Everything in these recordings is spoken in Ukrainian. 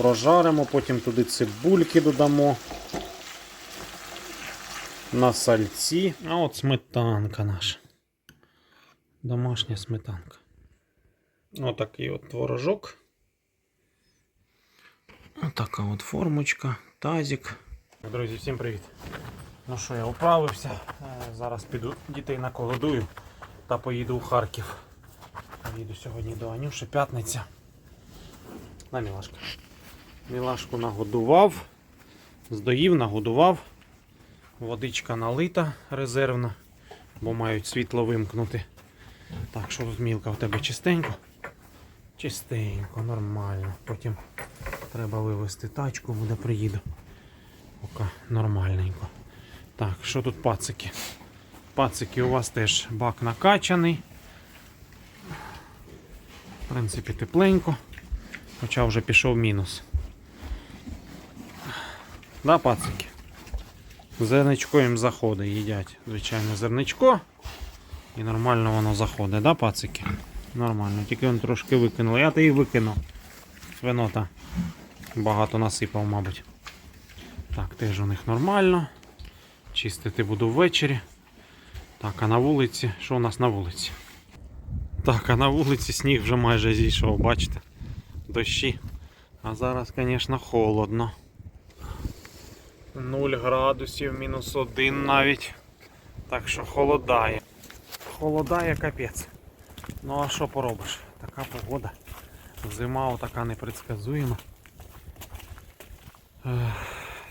прожаримо, потім туди цибульки додамо. На сальці. А от сметанка наша. Домашня сметанка. Отакий от творожок. Отака от формочка, тазик. Друзі, всім привіт. Ну що, я управився. Е, Зараз піду дітей наколодую та поїду у Харків. Поїду сьогодні до Анюші, п'ятниця. На Мілашка. Мілашку нагодував, здоїв, нагодував. Водичка налита резервна, бо мають світло вимкнути. Так, що тут у тебе чистенько? Чистенько, нормально. Потім треба вивезти тачку, буде приїду. Поки нормальненько. Так, що тут пацики? Пацики, у вас теж бак накачаний. В принципі, тепленько. Хоча вже пішов мінус. Да, пацики? Зерничко їм заходить, їдять. Звичайно, зерничко. І нормально воно заходить, да, пацики? Нормально, тільки він трошки викинув. Я то і викинув. Свинота багато насипав, мабуть. Так, теж у них нормально. Чистити буду ввечері. Так, а на вулиці, що у нас на вулиці? Так, а на вулиці сніг вже майже зійшов, бачите? Дощі. А зараз, звісно, холодно. 0 градусів, мінус 1 навіть. Так що холодає. Холодає капець. Ну а що поробиш? Така погода. Зима така непредсказуєма.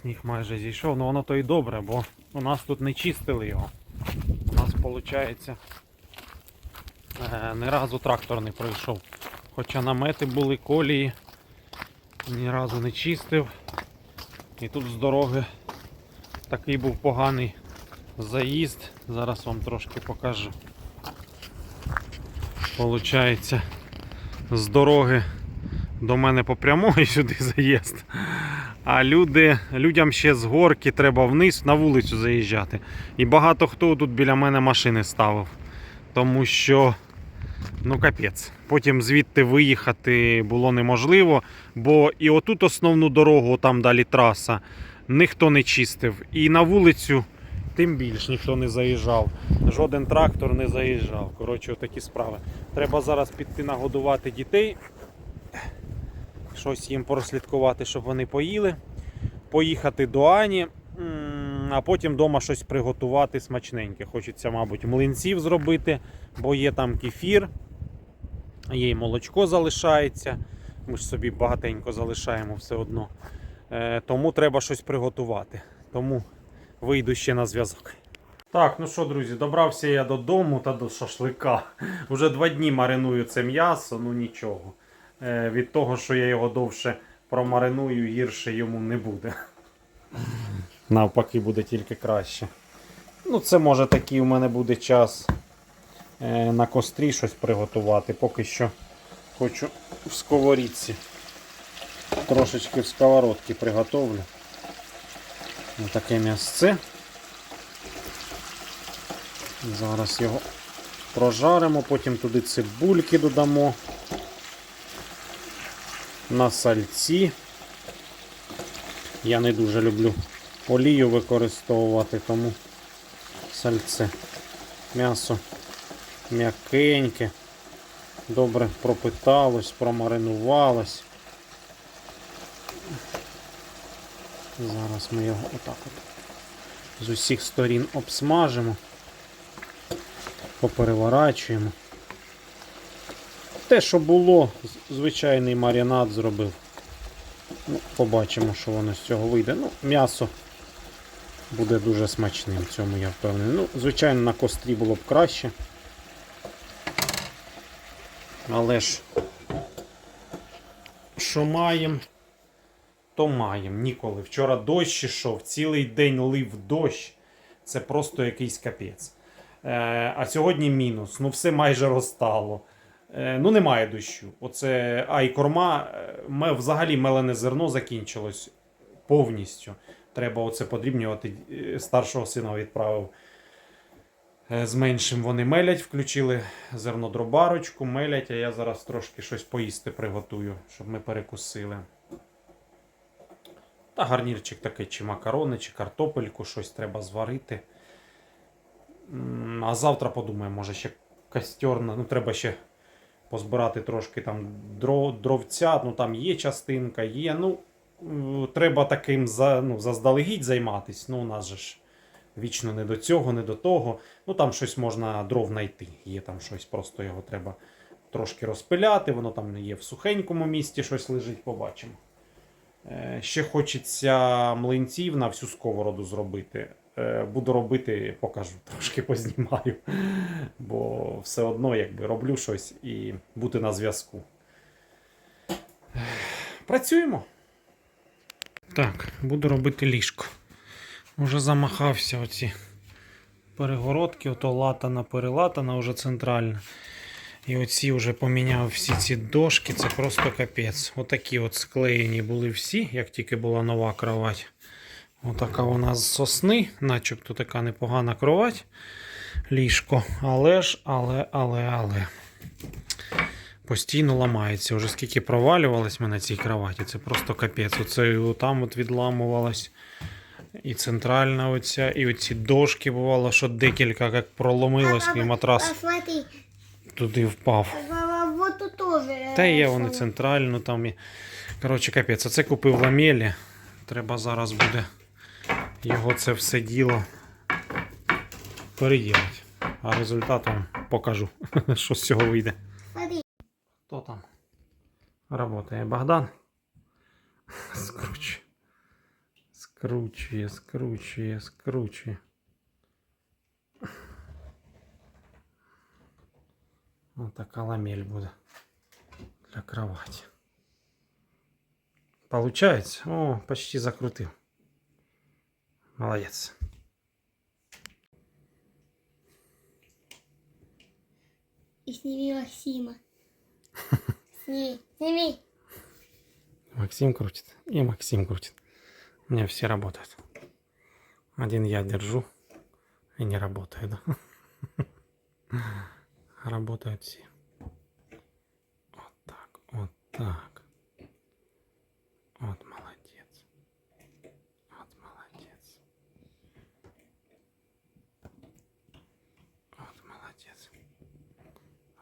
Сніг майже зійшов, ну воно то і добре, бо у нас тут не чистили його. У нас виходить ні разу трактор не пройшов. Хоча намети були колії, ні разу не чистив. І тут з дороги такий був поганий заїзд. Зараз вам трошки покажу. Получається, з дороги до мене по прямої сюди заїзд. А люди, людям ще з горки треба вниз на вулицю заїжджати. І багато хто тут біля мене машини ставив. Тому що, ну капець. Потім звідти виїхати було неможливо, бо і отут основну дорогу, там далі траса, ніхто не чистив. І на вулицю тим більш ніхто не заїжджав. Жоден трактор не заїжджав. Коротше, такі справи. Треба зараз піти нагодувати дітей. Щось їм прослідкувати, щоб вони поїли. Поїхати до Ані, а потім вдома щось приготувати смачненьке. Хочеться, мабуть, млинців зробити, бо є там кефір, є молочко залишається. Ми ж собі багатенько залишаємо все одно. Е, тому треба щось приготувати. Тому вийду ще на зв'язок. Так, ну що, друзі, добрався я додому та до шашлика. Уже два дні мариную це м'ясо, ну нічого. Е, від того, що я його довше промариную, гірше йому не буде. Навпаки, буде тільки краще. Ну, це може такий у мене буде час на кострі щось приготувати. Поки що хочу в сковорідці. Трошечки в сковородці приготовлю. Ось таке м'ясце. Зараз його прожаримо, потім туди цибульки додамо на сальці. Я не дуже люблю олію використовувати, тому сальце. М'ясо м'якеньке, добре пропиталось, промаринувалось. Зараз ми його отак от з усіх сторін обсмажимо, попереворачуємо. Те, що було, звичайний маринад зробив. Ну, побачимо, що воно з цього вийде. Ну, м'ясо буде дуже смачним, в цьому я впевнений. Ну, звичайно, на кострі було б краще. Але ж, що маємо, то маємо. Ніколи. Вчора дощ ішов, цілий день лив дощ. Це просто якийсь капець. Е, а сьогодні мінус. Ну, все майже розтало. Е, ну, немає дощу. Оце, а і корма, е, взагалі мелене зерно закінчилось повністю. Треба оце подрібнювати. Е, Старшого сина відправив з меншим. Вони мелять, включили зернодробарочку, мелять, а я зараз трошки щось поїсти приготую, щоб ми перекусили. Та гарнірчик такий, чи макарони, чи картопельку, щось треба зварити. А завтра подумаємо, може ще костер, ну треба ще позбирати трошки там дро, дровця, ну там є частинка, є. Ну, треба таким за, ну, заздалегідь займатися. Ну, у нас же ж вічно не до цього, не до того. Ну там щось можна дров знайти. Є там щось, просто його треба трошки розпиляти, воно там є в сухенькому місці, щось лежить, побачимо. Е, Ще хочеться млинців на всю сковороду зробити. Е, Буду робити, покажу, трошки познімаю. Бо все одно якби роблю щось і бути на зв'язку. Працюємо. Так, буду робити ліжко. Уже замахався оці перегородки, ото латана, перелатана, вже центральна. І оці вже поміняв всі ці дошки, це просто капець. Отакі от склеєні були всі, як тільки була нова кровать. Отака вона з сосни, начебто така непогана кровать, ліжко. Але ж, але, але, але. Постійно ламається. Уже скільки провалювалось ми цій кроваті, це просто капець. Оце там от відламувалось. І центральна оця, і оці дошки бувало, що декілька як проломилось, і матрас Посмотри, туди впав. вот тут тоже. Та є вони центрально там. І... Коротше, капець, оце купив ламелі. Треба зараз буде його це все діло переділити. А результат вам покажу, що з цього вийде. Смотри, Хто там? Работає Богдан. Скручує. Скручує, скручує, скручує. Ось така ламель буде для кровати. Получается? О, почти закрутил. Молодец. и сними Максима. Сними, сними. Максим крутит. И Максим крутит. У меня все работают. Один я держу и не работает. да? Работают все. Вот так, вот так. Вот молодец. Вот молодец. Вот молодец.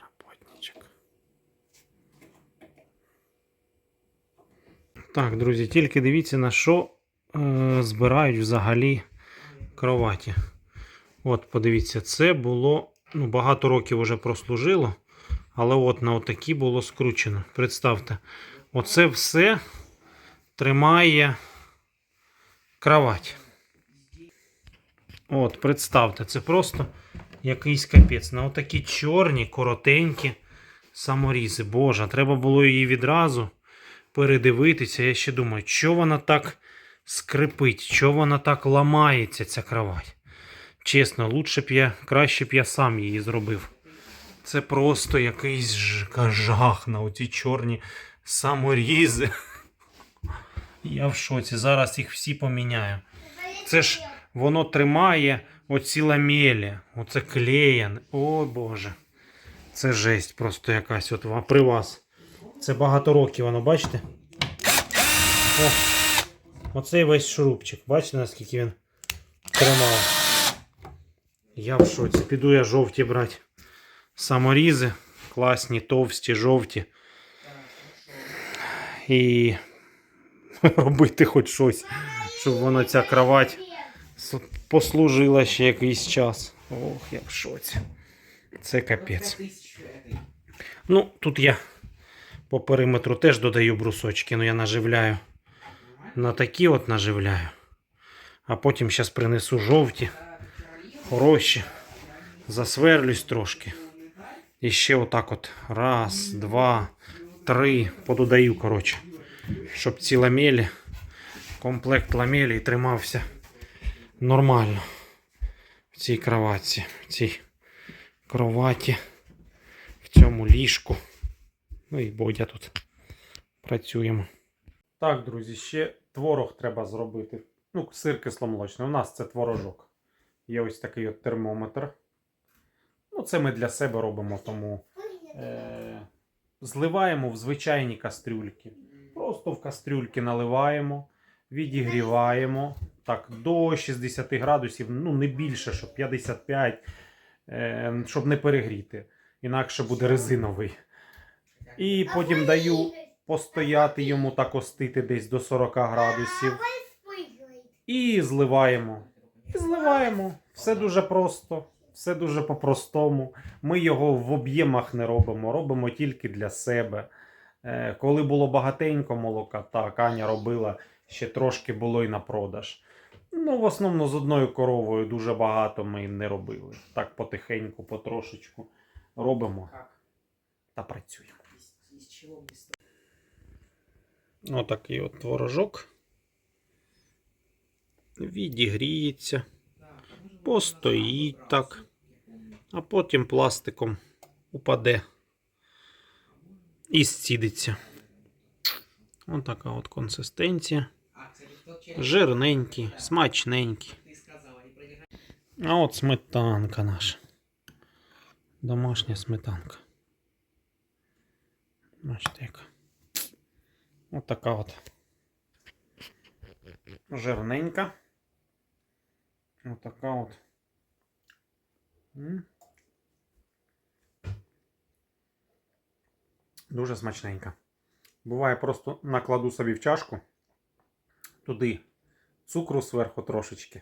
Работничек. Так, друзі, тільки дивіться на що Е, збирають взагалі кроваті. От, подивіться, це було ну, багато років вже прослужило, але от на отакі було скручено. Представте, оце все тримає кровать. От, представте, це просто якийсь капець. На отакі чорні, коротенькі саморізи. Боже, треба було її відразу передивитися. Я ще думаю, що вона так скрипить, що вона так ламається, ця кровать. Чесно, лучше б я, краще б я сам її зробив. Це просто якийсь жах на оті чорні саморізи. Я в шоці. Зараз їх всі поміняю. Це ж воно тримає оці ламелі. Оце клеєн. О Боже. Це жесть просто якась от при вас. Це багато років, воно, бачите? О, оцей весь шурупчик. Бачите, наскільки він тримав. Я в шоці. Піду я жовті брати. Саморізи. Класні, товсті, жовті. І робити хоч щось, щоб воно ця кровать послужила ще якийсь час. Ох, я в шоці. Це капець. Ну, тут я по периметру теж додаю брусочки, ну я наживляю. На такі от наживляю. А потім зараз принесу жовті, хороші. Засверлюсь трошки. І ще отак от. Раз, два, три. Пододаю, коротше. Щоб ці ламелі, комплект ламелі тримався нормально. В цій кроватці, в цій кроваті, в цьому ліжку. Ну і Бодя тут працюємо. Так, друзі, ще творог треба зробити. Ну, сир кисломолочний. У нас це творожок. Є ось такий от термометр. Ну, це ми для себе робимо, тому е- зливаємо в звичайні кастрюльки. Просто в кастрюльки наливаємо, відігріваємо так, до 60 градусів, ну не більше, щоб 55, е, щоб не перегріти. Інакше буде резиновий. І потім даю постояти йому так остити десь до 40 градусів. І зливаємо. І зливаємо. Все дуже просто, все дуже по-простому. Ми його в об'ємах не робимо, робимо тільки для себе. Е, Коли було багатенько молока, так, Аня робила, ще трошки було і на продаж. Ну, в основному з одною коровою дуже багато ми не робили. Так потихеньку, потрошечку робимо та працюємо. Отакий от творожок. Відігріється, Постоїть так. а потім пластиком упаде і зцідиться. Отака от консистенція. Жирненький, смачненький. А от сметанка наша. Домашня сметанка. Бачите, яка. От така от. Жирненька. От така от. Дуже смачненька. Буває, просто накладу собі в чашку. Туди цукру зверху трошечки.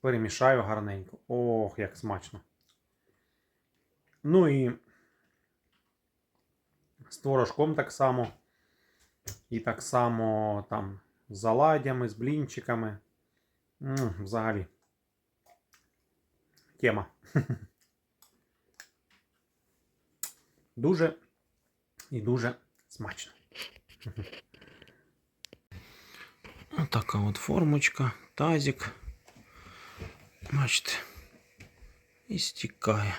Перемішаю гарненько. Ох, як смачно. Ну і з творожком так само. І так само там з заладями, з блінчиками. Взагалі. Тема. Дуже і дуже смачно. Отака от формочка, тазик. Бачите. І стікає.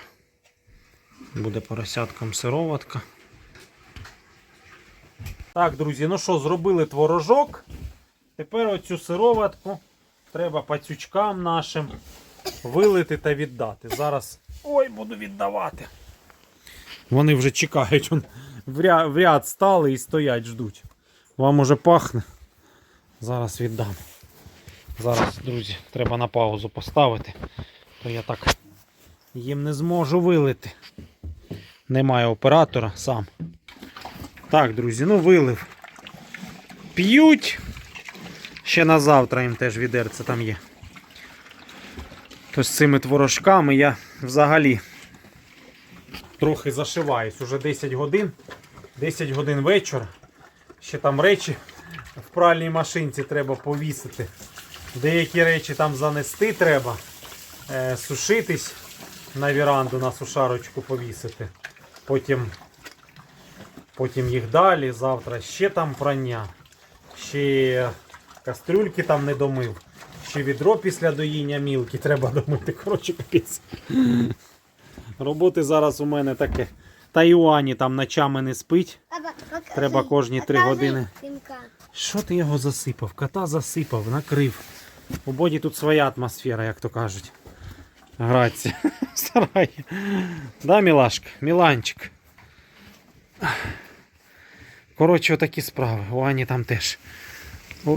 Буде поросятком сироватка. Так, друзі, ну що, зробили творожок. Тепер оцю сироватку треба пацючкам нашим вилити та віддати. Зараз. Ой, буду віддавати. Вони вже чекають, в ря- в ряд стали і стоять, ждуть. Вам уже пахне. Зараз віддам. Зараз, друзі, треба на паузу поставити. То я так їм не зможу вилити. Немає оператора сам. Так, друзі, ну вилив. П'ють. Ще на завтра їм теж відерце там є. То з цими творожками я взагалі трохи зашиваюсь. Уже 10 годин. 10 годин вечора. Ще там речі в пральній машинці треба повісити. Деякі речі там занести треба. Е, сушитись на віранду на сушарочку повісити. Потім, потім їх далі. Завтра ще там прання. Ще кастрюльки там не домив. Ще відро після доїння мілки треба домити. Коротше, капець. Роботи зараз у мене таке. Та і у Ані там ночами не спить. Треба кожні три години. Що ти його засипав? Кота засипав, накрив. У боді тут своя атмосфера, як то кажуть. Граться. Старає. Да, Мілашка? Міланчик. Коротше, отакі справи. У Ані там теж.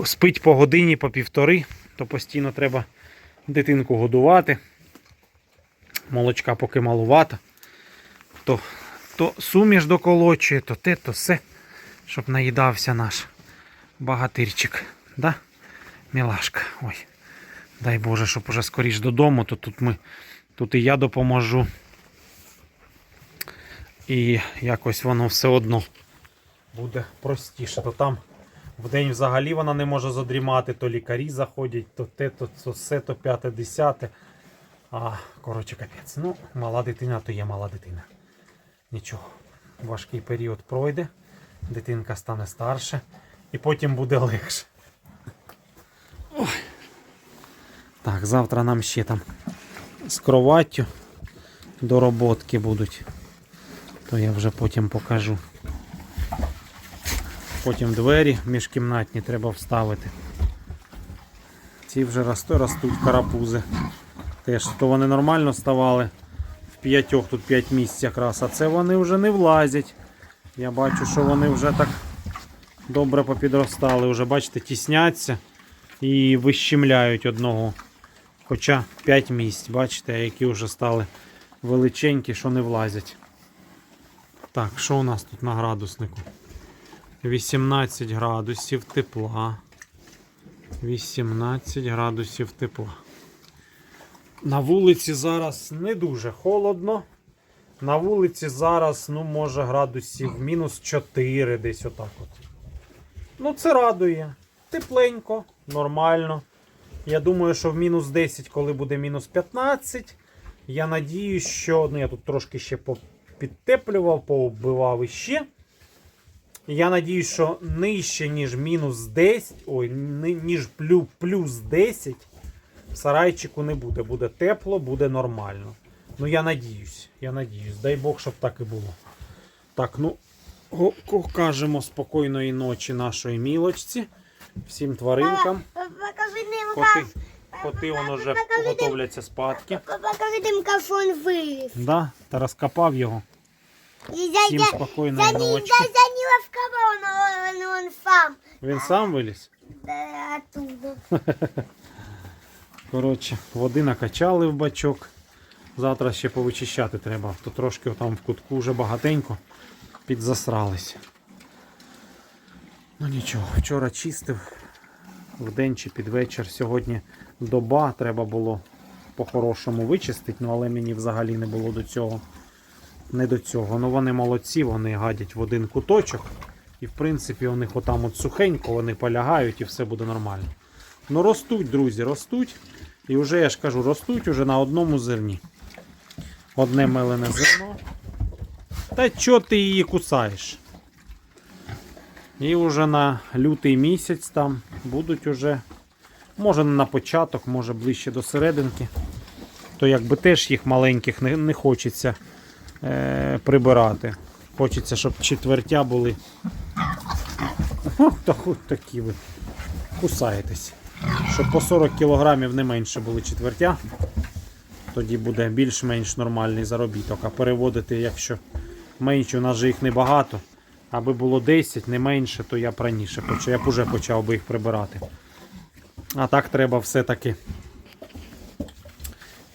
Спить по годині, по півтори, то постійно треба дитинку годувати. Молочка поки малувато. То, то суміш доколочує, то те, то все, щоб наїдався наш багатирчик. Да? Мілашка. Ой. Дай Боже, щоб уже скоріш додому, то тут ми. Тут і я допоможу. І якось воно все одно буде простіше. То там вдень взагалі вона не може задрімати, то лікарі заходять, то те, то все, то п'яте, десяте. А, коротше, капець. Ну, мала дитина, то є мала дитина. Нічого. Важкий період пройде, дитинка стане старше і потім буде легше. Ой. Так, завтра нам ще там з кроваттю дороботки будуть. То я вже потім покажу. Потім двері міжкімнатні треба вставити. Ці вже ростуть, карапузи. Теж то вони нормально ставали. В п'ятьох тут 5 місць якраз, а це вони вже не влазять. Я бачу, що вони вже так добре попідростали. Уже, бачите, тісняться і вищемляють одного. Хоча 5 місць, бачите, які вже стали величенькі, що не влазять. Так, що у нас тут на градуснику? 18 градусів тепла. 18 градусів тепла. На вулиці зараз не дуже холодно. На вулиці зараз, ну, може, градусів мінус 4 десь отак от. Ну, це радує. Тепленько, нормально. Я думаю, що в мінус 10, коли буде мінус 15. Я надіюсь, що. Ну, я тут трошки ще підтеплював, пооббивав іще. Я надіюсь, що нижче, ніж мінус 10, ой, ніж плюс 10 в сарайчику не буде. Буде тепло, буде нормально. Ну, я надіюсь, я надіюсь. Дай Бог, щоб так і було. Так, ну, кажемо спокійної ночі нашої мілочці, всім тваринкам. Покажи Коти, коти воно вже готовляться спадки. Покажи ним кафон виліз. Да, та розкопав його. Всім ночі. за, за ним вкопав, он, он, он сам. Він сам виліз. Да, оттуда. Коротше, води накачали в бачок. Завтра ще повичищати треба. То трошки там в кутку вже багатенько підзасрались. Ну нічого, вчора чистив вдень чи під вечір. Сьогодні доба треба було по-хорошому вичистити, ну але мені взагалі не було до цього. Не до цього. Ну вони молодці, вони гадять в один куточок. І в принципі у них отам от сухенько, вони полягають і все буде нормально. Ну ростуть, друзі, ростуть. І вже я ж кажу, ростуть уже на одному зерні. Одне мелене зерно. Та чого ти її кусаєш? І вже на лютий місяць там будуть уже, може не на початок, може ближче до серединки. То якби теж їх маленьких не, не хочеться прибирати. Хочеться, щоб четвертя були. О, та хоч такі ви кусаєтесь. Щоб по 40 кілограмів не менше були четвертя. Тоді буде більш-менш нормальний заробіток. А переводити, якщо менше, у нас же їх небагато. Аби було 10, не менше, то я б раніше почав. Я б уже почав би їх прибирати. А так треба все-таки.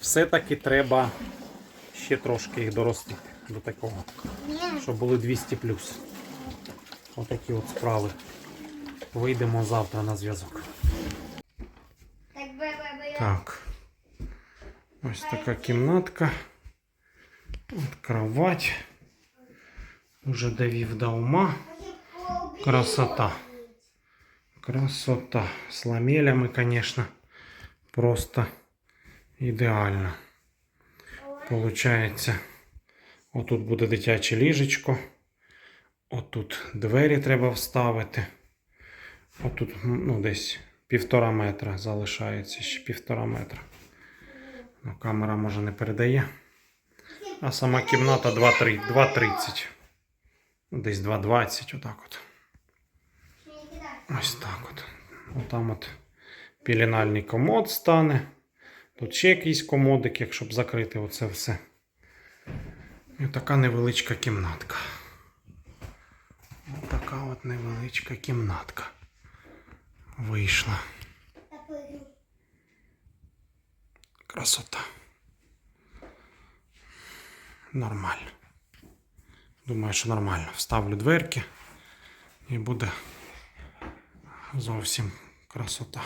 Все-таки треба ще трошки їх доростити до такого. Щоб були 200 плюс. Отакі от справи. Вийдемо завтра на зв'язок. Так, Ось така кімнатка. От кровать. Уже довів до ума. Красота. Красота. С ламелями, конечно. Просто ідеально. Получається. Отут буде дитяче ліжечко. Отут двері треба вставити. Отут ну, десь півтора метра залишається ще півтора метра. Ну, камера може не передає. А сама кімната 2,30. Ну, Десь 2,20, отак от. Ось так от. Отам от пілінальний комод стане. Тут ще якийсь комодик, якщо б закрити оце все. І така невеличка кімнатка. Ось Така от невеличка кімнатка. Вийшла. Красота. Нормально. Думаю, що нормально. Вставлю дверки і буде зовсім красота.